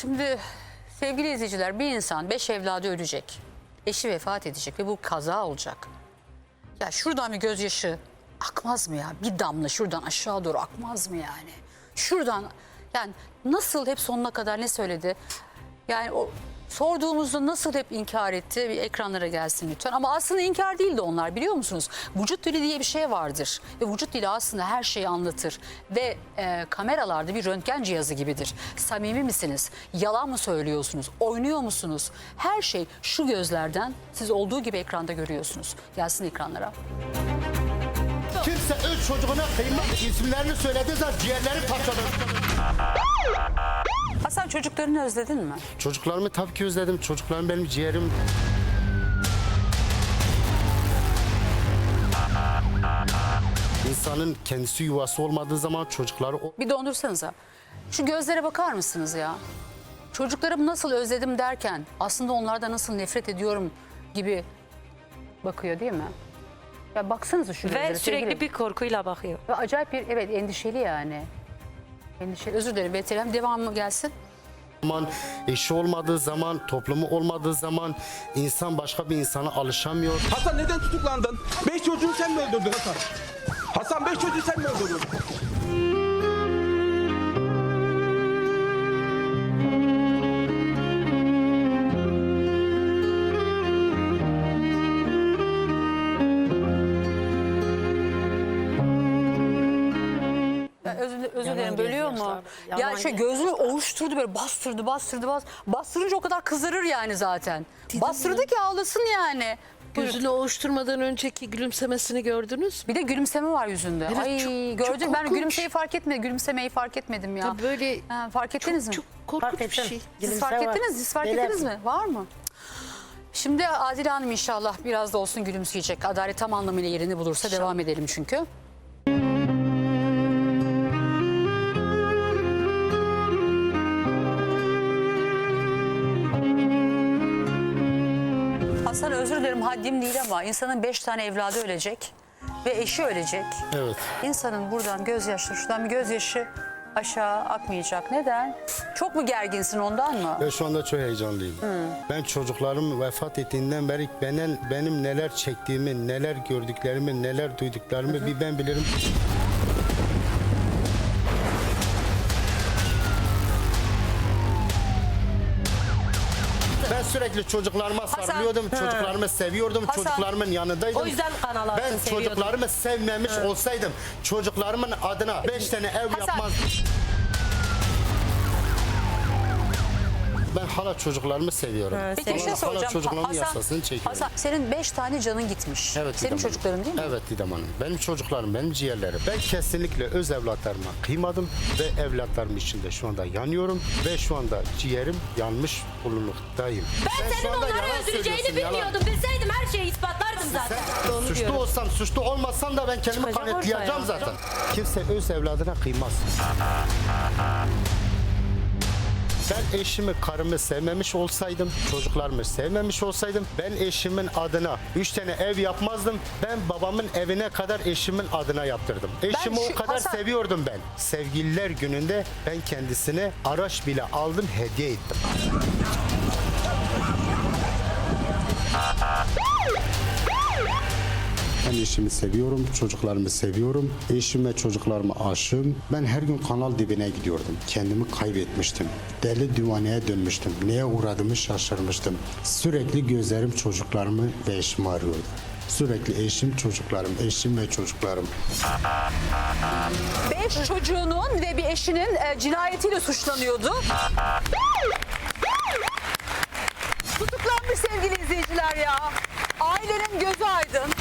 Şimdi sevgili izleyiciler bir insan beş evladı ölecek. Eşi vefat edecek ve bu kaza olacak. Ya şuradan bir gözyaşı akmaz mı ya? Bir damla şuradan aşağı doğru akmaz mı yani? Şuradan yani nasıl hep sonuna kadar ne söyledi? Yani o sorduğumuzda nasıl hep inkar etti? Bir ekranlara gelsin lütfen. Ama aslında inkar değildi onlar biliyor musunuz? Vücut dili diye bir şey vardır. Ve vücut dili aslında her şeyi anlatır. Ve e, kameralarda bir röntgen cihazı gibidir. Samimi misiniz? Yalan mı söylüyorsunuz? Oynuyor musunuz? Her şey şu gözlerden siz olduğu gibi ekranda görüyorsunuz. Gelsin ekranlara. Kimse öz çocuğuna kıymak isimlerini söylediği zaman ciğerleri patladı. Çocuklarını özledin mi? Çocuklarımı tabii ki özledim. Çocuklarım benim ciğerim. İnsanın kendisi yuvası olmadığı zaman çocukları o- Bir dondursanıza. Şu gözlere bakar mısınız ya? Çocuklarımı nasıl özledim derken aslında onlardan nasıl nefret ediyorum gibi bakıyor değil mi? Ya baksanıza şu gözlere. Ve sürekli sevgili. bir korkuyla bakıyor. Ve acayip bir evet endişeli yani. Endişeli. Özür dilerim Betülem devamı gelsin. Zaman, eşi olmadığı zaman, toplumu olmadığı zaman insan başka bir insana alışamıyor. Hasan neden tutuklandın? Beş çocuğu sen mi öldürdün Hasan? Hasan beş çocuğu sen mi öldürdün? Özür, dilerim bölüyor mu? Ya şey gözünü ovuşturdu böyle bastırdı bastırdı bas. Bastırınca o kadar kızarır yani zaten. Bastırdı ki ağlasın yani. Gözünü ovuşturmadan önceki gülümsemesini gördünüz mü? Bir de gülümseme var yüzünde. Evet, Ay çok- çok gördüm ben korkunç. gülümseyi fark etmedim. Gülümsemeyi fark etmedim ya. Tabii böyle Ha, fark ettiniz mi? çok korkunç Fark bir ettim. şey. Siz fark var. ettiniz, siz fark Neler- ettiniz mi? Var mı? Şimdi Adile Hanım inşallah biraz da olsun gülümseyecek. Adalet tam anlamıyla yerini bulursa devam edelim çünkü. Hasan özür dilerim haddim değil ama insanın beş tane evladı ölecek ve eşi ölecek. Evet. İnsanın buradan gözyaşı, şuradan bir gözyaşı aşağı akmayacak. Neden? Çok mu gerginsin ondan mı? Ben şu anda çok heyecanlıyım. Ben çocuklarım vefat ettiğinden beri benim, benim neler çektiğimi, neler gördüklerimi, neler duyduklarımı bir ben bilirim. Ben sürekli çocuklarıma sarılıyordum, çocuklarımı seviyordum, Hasan. çocuklarımın yanındaydım. O yüzden kanal Ben seviyordum. çocuklarımı sevmemiş olsaydım, çocuklarımın adına beş tane ev Hasan. yapmazdım. Ben hala çocuklarımı seviyorum. Peki bir şey Hala soracağım. çocuklarımın Hasan, yasasını çekiyorum. Hasan senin beş tane canın gitmiş. Evet, Senin Didem çocukların değil mi? Evet Didem Hanım. Benim çocuklarım, benim ciğerlerim. Ben kesinlikle öz evlatlarıma kıymadım ve evlatlarım için de şu anda yanıyorum ve şu anda ciğerim yanmış bulunmaktayım. Ben Sen şu senin anda onları yalan öldüreceğini söylüyorsun, yalan. bilmiyordum. Bilseydim her şeyi ispatlardım zaten. Suçlu olsam, suçlu olmasam da ben kendimi Çıkacak kanıtlayacağım ortaya. zaten. Kimse öz evladına kıymaz. Ben eşimi, karımı sevmemiş olsaydım, çocuklarımı sevmemiş olsaydım, ben eşimin adına üç tane ev yapmazdım. Ben babamın evine kadar eşimin adına yaptırdım. Eşimi şu- o kadar Hasan- seviyordum ben. Sevgililer gününde ben kendisine araç bile aldım, hediye ettim. Ben eşimi seviyorum, çocuklarımı seviyorum. Eşime, çocuklarıma aşığım. Ben her gün kanal dibine gidiyordum. Kendimi kaybetmiştim. Deli divaneye dönmüştüm. Neye uğradığımı şaşırmıştım. Sürekli gözlerim çocuklarımı ve eşimi arıyordu. Sürekli eşim, çocuklarım, eşim ve çocuklarım. Beş çocuğunun ve bir eşinin e, cinayetiyle suçlanıyordu. Tutuklanmış sevgili izleyiciler ya. Ailenin gözü aydın.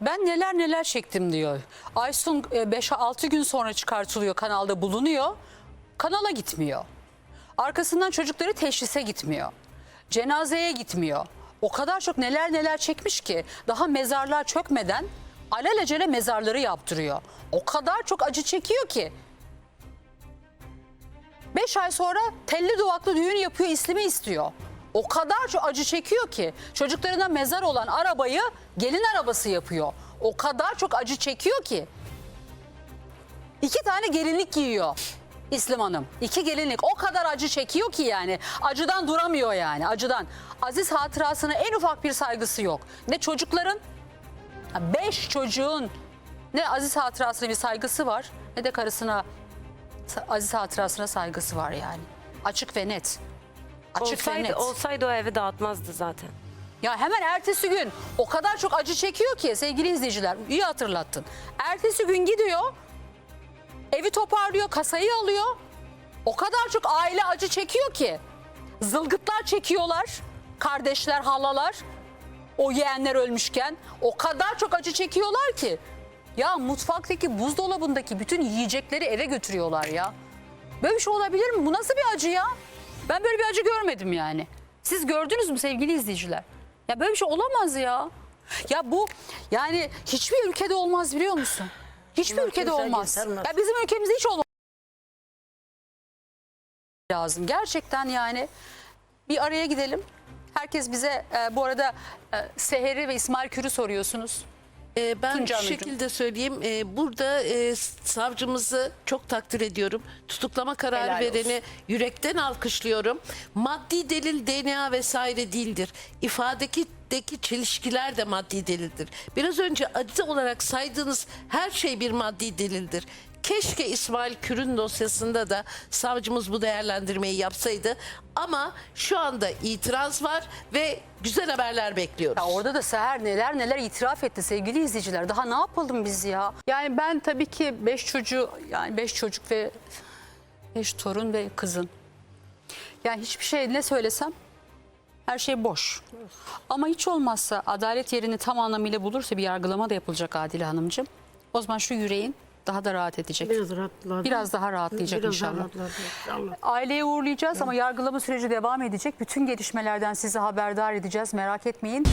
Ben neler neler çektim diyor. Aysun 5-6 gün sonra çıkartılıyor kanalda bulunuyor. Kanala gitmiyor. Arkasından çocukları teşhise gitmiyor. Cenazeye gitmiyor. O kadar çok neler neler çekmiş ki daha mezarlar çökmeden alelacele mezarları yaptırıyor. O kadar çok acı çekiyor ki. 5 ay sonra telli duvaklı düğün yapıyor, islimi istiyor. O kadar çok acı çekiyor ki çocuklarına mezar olan arabayı gelin arabası yapıyor. O kadar çok acı çekiyor ki. İki tane gelinlik giyiyor. İslam Hanım. İki gelinlik o kadar acı çekiyor ki yani. Acıdan duramıyor yani acıdan. Aziz hatırasına en ufak bir saygısı yok. Ne çocukların beş çocuğun ne Aziz hatırasına bir saygısı var ne de karısına Aziz hatırasına saygısı var yani. Açık ve net. Açık ve Olsaydı, net. olsaydı o evi dağıtmazdı zaten. Ya hemen ertesi gün o kadar çok acı çekiyor ki sevgili izleyiciler iyi hatırlattın. Ertesi gün gidiyor evi toparlıyor kasayı alıyor. O kadar çok aile acı çekiyor ki zılgıtlar çekiyorlar kardeşler halalar o yeğenler ölmüşken o kadar çok acı çekiyorlar ki ya mutfaktaki buzdolabındaki bütün yiyecekleri eve götürüyorlar ya. Böyle bir şey olabilir mi? Bu nasıl bir acı ya? Ben böyle bir acı görmedim yani. Siz gördünüz mü sevgili izleyiciler? Ya böyle bir şey olamaz ya. Ya bu yani hiçbir ülkede olmaz biliyor musun? Hiçbir ülkede olmaz. Ya bizim ülkemizde hiç olmaz. Lazım. Gerçekten yani bir araya gidelim. Herkes bize e, bu arada e, Seher'i ve İsmail Kür'ü soruyorsunuz. Ee, ben şu Hanımcığım. şekilde söyleyeyim. Ee, burada e, savcımızı çok takdir ediyorum. Tutuklama kararı Helal vereni yürekten alkışlıyorum. Maddi delil DNA vesaire değildir. İfadeki deki çelişkiler de maddi delildir. Biraz önce acı olarak saydığınız her şey bir maddi delildir. Keşke İsmail Kür'ün dosyasında da savcımız bu değerlendirmeyi yapsaydı. Ama şu anda itiraz var ve güzel haberler bekliyoruz. Ya orada da Seher neler neler itiraf etti sevgili izleyiciler. Daha ne yapalım biz ya? Yani ben tabii ki beş çocuğu yani beş çocuk ve beş torun ve kızın. Yani hiçbir şey ne söylesem her şey boş. Ama hiç olmazsa adalet yerini tam anlamıyla bulursa bir yargılama da yapılacak Adile Hanımcığım. O zaman şu yüreğin daha da rahat edecek. Biraz rahatladı. Biraz daha rahatlayacak Biraz inşallah. rahatladı inşallah. Aileye uğurlayacağız ama yargılama süreci devam edecek. Bütün gelişmelerden sizi haberdar edeceğiz. Merak etmeyin.